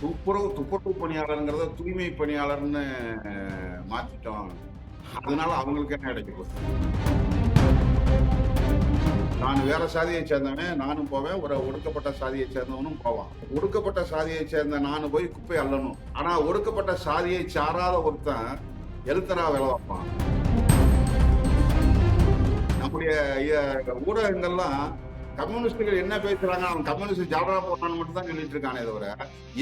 துப்புரவு துப்புரவு பணியாளருங்கிறத தூய்மை பணியாளர்னு மாற்றிட்டோம் அதனால அவங்களுக்கு என்ன கிடைக்க போகுது நான் வேற சாதியை சேர்ந்தவன் நானும் போவேன். ஒரு ஒடுக்கப்பட்ட சாதியை சேர்ந்தவனும் போவான். ஒடுக்கப்பட்ட சாதியை சேர்ந்த நானும் போய் குப்பை அள்ளணும். ஆனா ஒடுக்கப்பட்ட சாதியை சாராத ஒருத்தன் எழுத்தரா வேலை வைப்பான் நம்முடைய ஊடகங்கள்லாம் கம்யூனிஸ்டுகள் என்ன பேசுறாங்க? அவன் கம்யூனிஸ்ட் ஜாபரா போட்டான்னு மட்டும் தான் சொல்லிட்டு இருக்கானே தவிர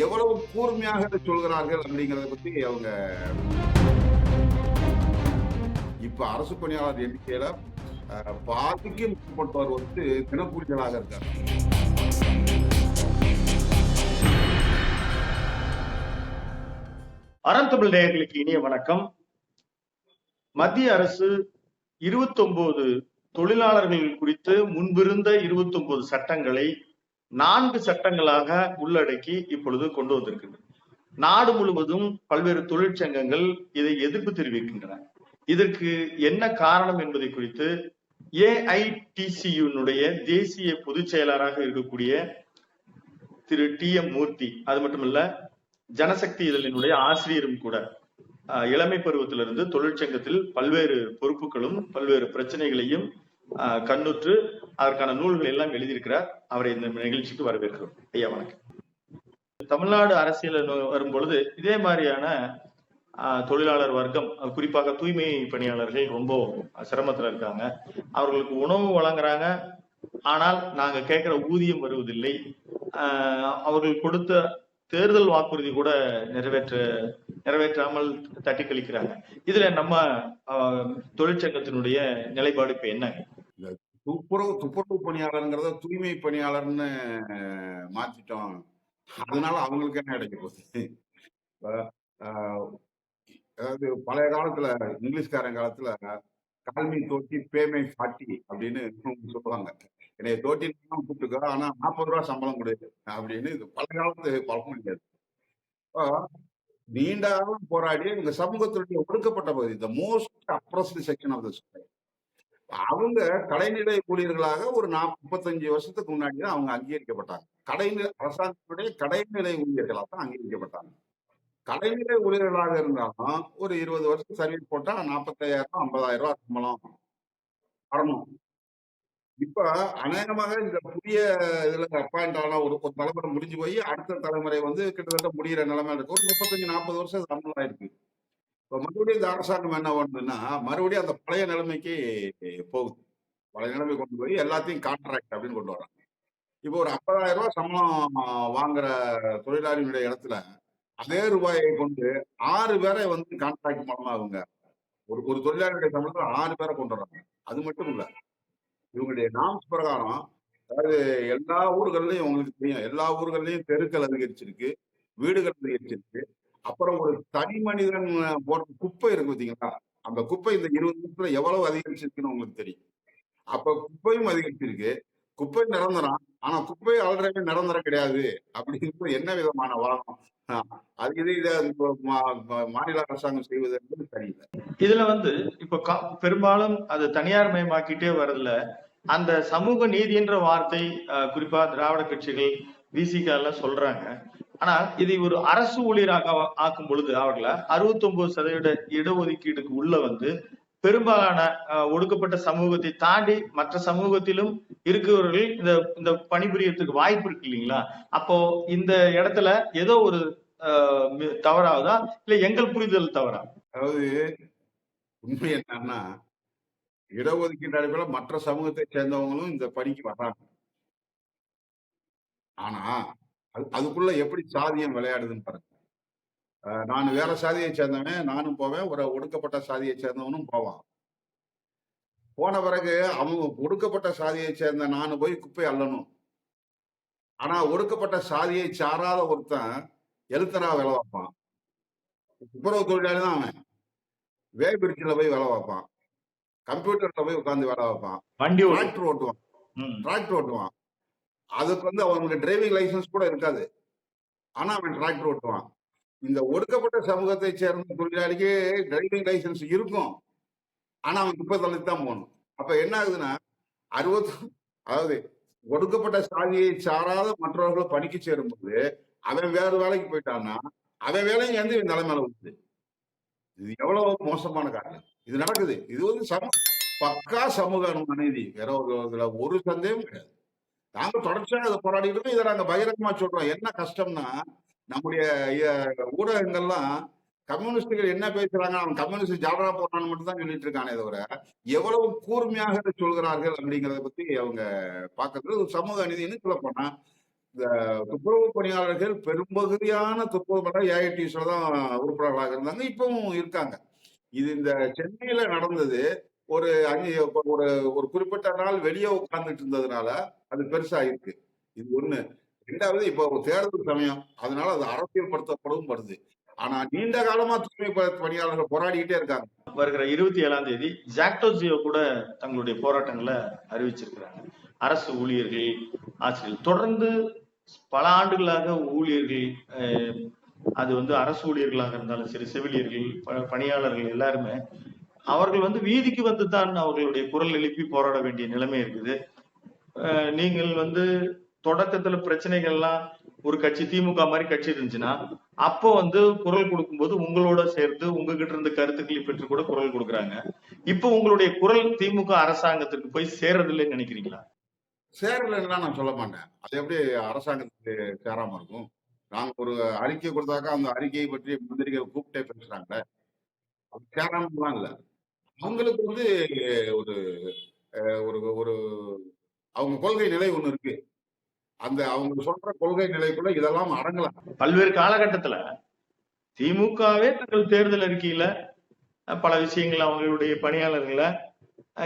எவ்வளவு கூர்மையாக சொல்கிறார்கள் அப்படிங்கறத பத்தி அவங்க இப்ப அரசு பணியாளர் எண்ணிக்கையில பாதிக்கு மேற்பட்டவர் வந்து தினக்கூலிகளாக இருக்காங்க. அறந்தமிழ் நேயர்களுக்கு இனிய வணக்கம். மத்திய அரசு 29 தொழிலாளர்கள் குறித்து முன்பிருந்த 29 சட்டங்களை நான்கு சட்டங்களாக உள்ளடக்கி இப்பொழுது கொண்டு வந்திருக்கின்றன. நாடு முழுவதும் பல்வேறு தொழிற்சங்கங்கள் இதை எதிர்ப்பு தெரிவிக்கின்றன. இதற்கு என்ன காரணம் என்பதை குறித்து ஏஐடிசியுனுடைய தேசிய பொதுச் செயலாளராக இருக்கக்கூடிய திரு டி எம் மூர்த்தி அது மட்டுமல்ல ஜனசக்தி இதழினுடைய ஆசிரியரும் கூட இளமை பருவத்திலிருந்து தொழிற்சங்கத்தில் பல்வேறு பொறுப்புகளும் பல்வேறு பிரச்சனைகளையும் அஹ், கண்ணுற்று அதற்கான நூல்கள் எல்லாம் எழுதியிருக்கிறார். அவரை இந்த நிகழ்ச்சிக்கு வரவேற்கிறோம். ஐயா வணக்கம். தமிழ்நாடு அரசியல் வரும் பொழுது இதே மாதிரியான தொழிலாளர் வர்க்கம் குறிப்பாக தூய்மை பணியாளர்கள் ரொம்ப சிரமத்துல இருக்காங்க. அவர்களுக்கு உணவு வழங்குறாங்க. ஆனால் நாங்க கேட்கிற ஊதியம் வருவதில்லை. ஆஹ் அவர்கள் கொடுத்த தேர்தல் வாக்குறுதி கூட நிறைவேற்ற நிறைவேற்றாமல் தட்டி கழிக்கிறாங்க இதுல நம்ம தொழிற்சங்கத்தினுடைய நிலைப்பாடு இப்ப என்ன? துப்புரவு துப்புரவு பணியாளருங்கிறத தூய்மை பணியாளர்னு மாத்திட்டோம். அதனால அவங்களுக்கு என்ன கிடைக்க போகுது? ஆஹ், அதாவது பழைய காலத்துல இங்கிலீஷ்காரன் காலத்துல கால்மி தோட்டி பேமை ஃபாட்டி அப்படின்னு சொல்லுவாங்க. என்னைய தோட்டின்னு கூப்பிட்டுக்கோ ஆனா நாற்பது ரூபா சம்பளம் கொடு அப்படின்னு இது பழைய காலத்து பழக்கம் கிடையாது. நீண்டாலும் போராடி இந்த சமூகத்தினுடைய ஒடுக்கப்பட்ட பகுதி. The most oppressed section of the society அவங்க கடைநிலை ஊழியர்களாக ஒரு நாற்பது முப்பத்தஞ்சு வருஷத்துக்கு முன்னாடி தான் அவங்க அங்கீகரிக்கப்பட்டாங்க. கடைநிலை அரசாங்கத்துடைய கடைநிலை ஊழியர்களாக தான் அங்கீகரிக்கப்பட்டாங்க. கடைநிலை ஊழியர்களாக இருந்தாலும் ஒரு இருபது வருஷம் சர்வீஸ் போட்டா நாற்பத்தாயிரம் ஐம்பதாயிரம் ரூபாய் சம்பளம் வரணும். இப்ப அநேகமாக இந்த புதிய இதுல அப்பாயிண்ட் ஆன ஒரு ஒரு தலைமுறை முடிஞ்சு போய் அடுத்த தலைமுறை வந்து கிட்டத்தட்ட முடியிற நிலைமை இருக்கு. ஒரு முப்பத்தஞ்சு நாற்பது வருஷம் சம்பளம் ஆயிருக்கு இப்ப மறுபடியும் இந்த அரசாங்கம் என்ன பண்ணுதுன்னா மறுபடியும் அந்த பழைய நிலைமைக்கு போகுது. பழைய நிலைமை கொண்டு போய் எல்லாத்தையும் கான்ட்ராக்ட் அப்படின்னு கொண்டு வராங்க. இப்போ ஒரு ஐம்பதாயிரம் ரூபாய் சம்பளம் வாங்குற தொழிலாளியினுடைய இடத்துல அதே ரூபாயை கொண்டு ஆறு பேரை வந்து கான்ட்ராக்ட் மூலமா அவங்க ஒரு ஒரு தொழிலாளியுடைய சம்பளத்துல ஆறு பேரை கொண்டு வர்றாங்க. அது மட்டும் இல்லை இவங்களுடைய நாம்ஸ் பிரகாரம் அதாவது எல்லா ஊர்கள்லயும் உங்களுக்கு தெரியும். எல்லா ஊர்கள்லயும் தெருக்கள் அதிகரிச்சிருக்கு வீடுகள் அதிகரிச்சிருக்கு. அப்புறம் ஒரு தனி மனிதன் போட்ட குப்பை இருக்கு பாத்தீங்களா? அந்த குப்பை இந்த இருபது நிமிஷத்துல எவ்வளவு அதிகரிச்சிருக்குன்னு உங்களுக்கு தெரியும். அப்ப குப்பையும் அதிகரிச்சிருக்கு. குப்பை நிரந்தரம். ஆனா குப்பை ஆல்ரெடி நிரந்தரம் கிடையாது. அப்படிங்கிறது என்ன விதமான வாதம் ஆஹ் அது இது இதை இப்ப மா- மா- மாநில அரசாங்கம் செய்வது என்பது சரியில்லை இதுல வந்து இப்ப கா- பெரும்பாலும் அது தனியார் மயமாக்கிட்டே வரதுல அந்த சமூக நீதின்ற வார்த்தை ஆஹ், குறிப்பா திராவிட கட்சிகள் விசிக எல்லாம் சொல்றாங்க. ஆனா இதை ஒரு அரசு ஊழியராக ஆக்கும் பொழுது அவர்களை 69% சதவீத இடஒதுக்கீடுக்கு உள்ள வந்து பெரும்பாலான ஒடுக்கப்பட்ட சமூகத்தை தாண்டி மற்ற சமூகத்திலும் இருக்கிறவர்கள் இந்த இந்த பணிபுரியறதுக்கு வாய்ப்பு இருக்கு இல்லைங்களா? அப்போ இந்த இடத்துல ஏதோ ஒரு தவறாவதா தவறாகுதா? இல்ல எங்கள் புரிதல் தவறா? அதாவது உண்மை என்னன்னா இடஒதுக்கீடு அடிப்படையில் மற்ற சமூகத்தை சேர்ந்தவங்களும் இந்த பணிக்கு வர்றாங்க. ஆனா அது அதுக்குள்ள எப்படி சாதியம் விளையாடுதுன்னு பாருங்க. நான் வேற சாதியை சேர்ந்தவன் நானும் போவேன். ஒரு ஒடுக்கப்பட்ட சாதியை சேர்ந்தவனும் போவான். போன பிறகு அவங்க ஒடுக்கப்பட்ட சாதியை சேர்ந்த நானும் போய் குப்பை அள்ளணும். ஆனா ஒடுக்கப்பட்ட சாதியை சாராத ஒருத்தன் எழுத்தரா வேலை வைப்பான் துப்புரவு தொழிலாளி தான் அவன். வே பிரிட்ஜில் போய் வேலை வைப்பான் கம்ப்யூட்டர்ல போய் உட்காந்து வேலை வைப்பான் வண்டி டிராக்டர் ஓட்டுவான். ம். டிராக்டர் ஓட்டுவான். அதுக்கு வந்து அவனுக்கு டிரைவிங் லைசன்ஸ் கூட இருக்காது. ஆனா அவன் டிராக்டர் ஓட்டுவான். இந்த ஒடுக்கப்பட்ட சமூகத்தை சேர்ந்த தொழிலாளிக்கு டிரைவிங் லைசன்ஸ் இருக்கும். ஆனா அவன் குப்பை தள்ளி தான் போகணும். அப்ப என்ன ஆகுதுன்னா அறுபத்து அதாவது ஒடுக்கப்பட்ட சாதியை சாராத மற்றவர்களை பணிக்கு சேரும்போது அவன் வேற வேலைக்கு போயிட்டான்னா அவன் வேலையும் வந்து இவன் தலைமையில விடுது இது எவ்வளவு மோசமான காரியம். இது நடக்குது. இது வந்து சம பக்கா சமூக அநீதி. வேற ஒரு இதுல ஒரு சந்தேகம் கிடையாது. நாங்க தொடர்ச்சியாக போராடிக்கிட்டு போராடிட்டு இருக்கோம். இதை நாங்க பகிரங்கமா சொல்றோம். என்ன கஷ்டம்னா நம்முடைய ஊடகங்கள்லாம் கம்யூனிஸ்டுகள் என்ன பேசுறாங்க? அவன் கம்யூனிஸ்ட் ஜாலரா போடுறான்னு மட்டும் தான் சொல்லிட்டு இருக்கானே தவிர எவ்வளவு கூர்மையாக சொல்கிறார்கள் அப்படிங்கிறத பத்தி அவங்க பார்க்கறது ஒரு சமூக அநீதினு சொல்ல போனா இந்த துப்புரவு பணியாளர்கள் பெரும்பகுதியான துப்புரவு ஏஐடிஸ்ல தான் உறுப்பினர்களாக இருந்தாங்க இப்பவும் இருக்காங்க. இது இந்த சென்னையில நடந்தது ஒரு அஞ்சு ஒரு ஒரு குறிப்பிட்ட நாள் வெளியே உட்கார்ந்துட்டு இருந்ததுனால அது பெருசா இருக்கு இது ஒண்ணு. ரெண்டாவது இப்போ ஒரு தேர்தல் சமயம். அதனால அது அரசியல் படுத்தப்படவும் வருது. ஆனா நீண்ட காலமா தூய்மை பணியாளர்கள் போராடிக்கிட்டே இருக்காங்க. வருகிற இருபத்தி ஏழாம் தேதி ஜாக்டோஜியோ கூட தங்களுடைய போராட்டங்களை அறிவிச்சிருக்கிறாங்க. அரசு ஊழியர்கள் ஆசிரியர்கள். தொடர்ந்து பல ஆண்டுகளாக ஊழியர்கள் அஹ், அது வந்து அரசு ஊழியர்களாக இருந்தாலும் சரி செவிலியர்கள் பணியாளர்கள் எல்லாருமே அவர்கள் வந்து வீதிக்கு வந்து தான் அவர்களுடைய குரல் எழுப்பி போராட வேண்டிய நிலைமை இருக்குது. அஹ், நீங்கள் வந்து தொடக்கத்துல பிரச்சனைகள்லாம் ஒரு கட்சி திமுக மாதிரி கட்சி இருந்துச்சுன்னா அப்போ வந்து குரல் கொடுக்கும்போது உங்களோட சேர்த்து உங்ககிட்ட இருந்து கருத்துக்களை பெற்று கூட குரல் கொடுக்குறாங்க. இப்போ உங்களுடைய குரல் திமுக அரசாங்கத்துக்கு போய் சேர்றதில்லைன்னு நினைக்கிறீங்களா? சேரலன்னா நான் சொல்ல மாட்டேன். அது எப்படி அரசாங்கத்துக்கு சேராம இருக்கும்? நாங்க ஒரு அறிக்கை கொடுத்தாக்கா அந்த அறிக்கையை பற்றி மந்திரிகள் கூப்பிட்டே பேசுறாங்க அது சேராமலாம் இல்ல. அவங்களுக்கு வந்து ஒரு ஒரு ஒரு அவங்க கொள்கை நிலை ஒண்ணு இருக்கு. அந்த அவங்க சொல்ற கொள்கை நிலைக்குள்ள இதெல்லாம் அடங்கலாம் பல்வேறு காலகட்டத்துல திமுகவே தங்கள் தேர்தல் அறிக்கையில பல விஷயங்கள் அவங்களுடைய பணியாளர்களை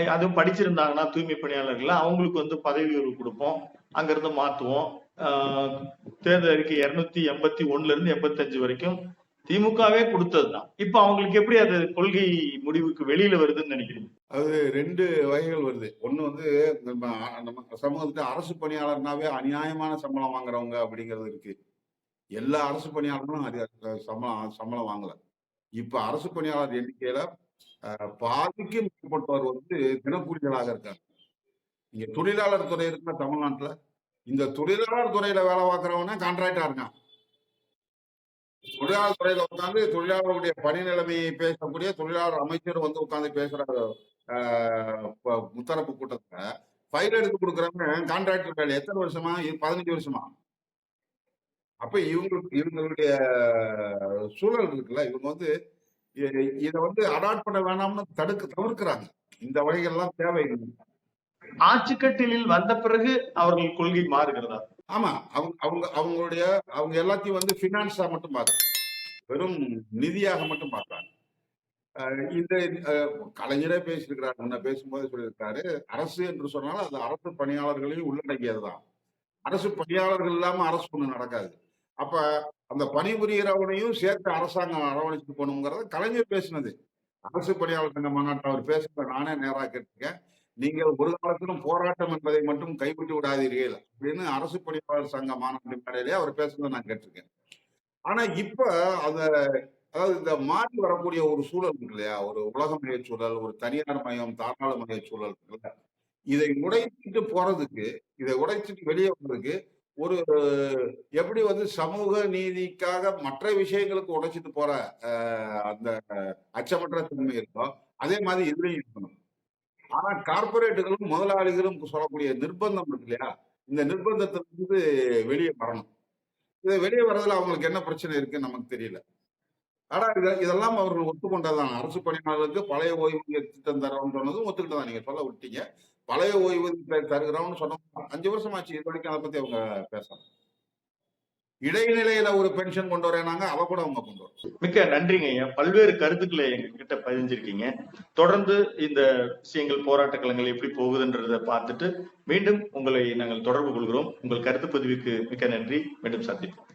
அதுவும் படிச்சிருந்தாங்கன்னா தூய்மை பணியாளர்களை அவங்களுக்கு வந்து பதவி உயர்வு கொடுப்போம். அங்கிருந்து மாத்துவோம். ஆஹ், தேர்தல் அறிக்கை இருநூத்தி எண்பத்தி ஒண்ணுல இருந்து எண்பத்தஞ்சு வரைக்கும் திமுகவே கொடுத்ததுதான். இப்ப அவங்களுக்கு எப்படி அது கொள்கை முடிவுக்கு வெளியில வருதுன்னு நினைக்கிறீங்க? அது ரெண்டு வகைகள் வருது. ஒண்ணு வந்து நம்ம நம்ம சமூகத்துக்கு அரசு பணியாளர்னாவே அநியாயமான சம்பளம் வாங்குறவங்க அப்படிங்கிறது இருக்கு. எல்லா அரசு பணியாளர்களும் அது சம்பளம் சம்பளம் வாங்கல. இப்ப அரசு பணியாளர் எண்ணிக்கையில பாதிக்கு மேற்பட்டவர் வந்து தினக்கூலிகளாக இருக்காங்க. இங்க தொழிலாளர் துறை இருக்குன்னா தமிழ்நாட்டுல. இந்த தொழிலாளர் துறையில வேலை பார்க்கறவன கான்ட்ராக்டா இருக்கான். தொழிலாளர் துறையில உட்காந்து தொழிலாளர்களுடைய பணி நிலைமையை பேசக்கூடிய தொழிலாளர் அமைச்சர் வந்து உட்காந்து பேசுற ஆஹ் முத்தரப்பு கூட்டத்துல. ஃபைல் எடுத்து கொடுக்குறவங்க கான்ட்ராக்டர் வேலை எத்தனை வருஷமா? பதினஞ்சு வருஷமா? அப்ப இவங்களுக்கு இவங்களுடைய சூழல் இருக்குல்ல இவங்க வந்து இதை இத வந்து அடாப்ட் பண்ண வேணாம்னு தடுக்க தவிர்க்கிறாங்க. இந்த வகைகள்லாம் தேவை ஆட்சிக்கட்டிலில் வந்த பிறகு அவர்கள் கொள்கை மாறுகிறதா? ஆமா அவங்க அவங்க அவங்களுடைய அவங்க எல்லாத்தையும் வந்து பினான்ஸா மட்டும் பார்க்கறாங்க. வெறும் நிதியாக மட்டும் பார்க்கறாங்க. இந்த கலைஞரே பேசியிருக்கிறார். முன்ன பேசும்போது சொல்லியிருக்காரு. அரசு என்று சொன்னாலும் அது அரசு பணியாளர்களையும் உள்ளடக்கியதுதான். அரசு பணியாளர்கள் இல்லாம அரசு ஒண்ணு நடக்காது. அப்ப அந்த பணிபுரியறவனையும் சேர்த்து அரசாங்கம் அரவணைச்சு போகணுங்கிறத கலைஞர் பேசினது. அரசு பணியாளர் சங்க மாநாட்டில் அவர் பேசுறத நானே நேராக கேட்டிருக்கேன். நீங்கள் ஒரு காலத்திலும் போராட்டம் என்பதை மட்டும் கைவிட்டு விடாதீர்கள் அப்படின்னு அரசு பணியாளர் சங்க மாநாட்டு மேடையிலே அவர் பேசுனதை நான் கேட்டிருக்கேன். ஆனா இப்ப அத அதாவது இந்த மாறி வரக்கூடிய ஒரு சூழல் இருக்கு இல்லையா? ஒரு உலகமய சூழல் ஒரு தனியார் மயம் தாராளமய சூழல் இருக்குல்ல இதை உடைச்சிட்டு போறதுக்கு இதை உடைச்சிட்டு வெளியே வர்றதுக்கு ஒரு எப்படி வந்து சமூக நீதிக்காக மற்ற விஷயங்களுக்கு உடைச்சிட்டு போற அந்த அச்சமற்ற தன்மை இருக்கோ அதே மாதிரி இதுலையும் இருக்கணும். ஆனா கார்பரேட்டுகளும் முதலாளிகளும் சொல்லக்கூடிய நிர்பந்தம் இருக்கு இல்லையா? இந்த நிர்பந்தத்திலிருந்து வெளியே வரணும். இதை வெளியே வர்றதுல அவங்களுக்கு என்ன பிரச்சனை இருக்குன்னு நமக்கு தெரியல. ஆனா இது இதெல்லாம் அவர்கள் ஒத்துக்கொண்டதான் அரசு பணியாளர்களுக்கு பழைய ஓய்வூதிய திட்டம் தரோம்னு சொன்னதும் ஒத்துக்கிட்டு தான் நீங்க சொல்ல விட்டீங்க. பழைய ஓய்வூதியத்தை தருகிறோம்னு சொன்னோம் அஞ்சு வருஷம் ஆச்சு இது வரைக்கும் அதை பத்தி அவங்க பேசலாம் இடைநிலையில ஒரு பென்ஷன் கொண்டு வரேனாங்க அவ கூட அவங்க கொண்டு வரும் மிக்க நன்றிங்க ஐயா. பல்வேறு கருத்துக்களை எங்க கிட்ட பதிஞ்சிருக்கீங்க. தொடர்ந்து இந்த விஷயங்கள் போராட்ட களங்கள் எப்படி போகுதுன்றதை பார்த்துட்டு மீண்டும் உங்களை நாங்கள் தொடர்பு கொள்கிறோம். உங்கள் கருத்து பதிவுக்கு மிக்க நன்றி. மீண்டும் சந்திப்போம்.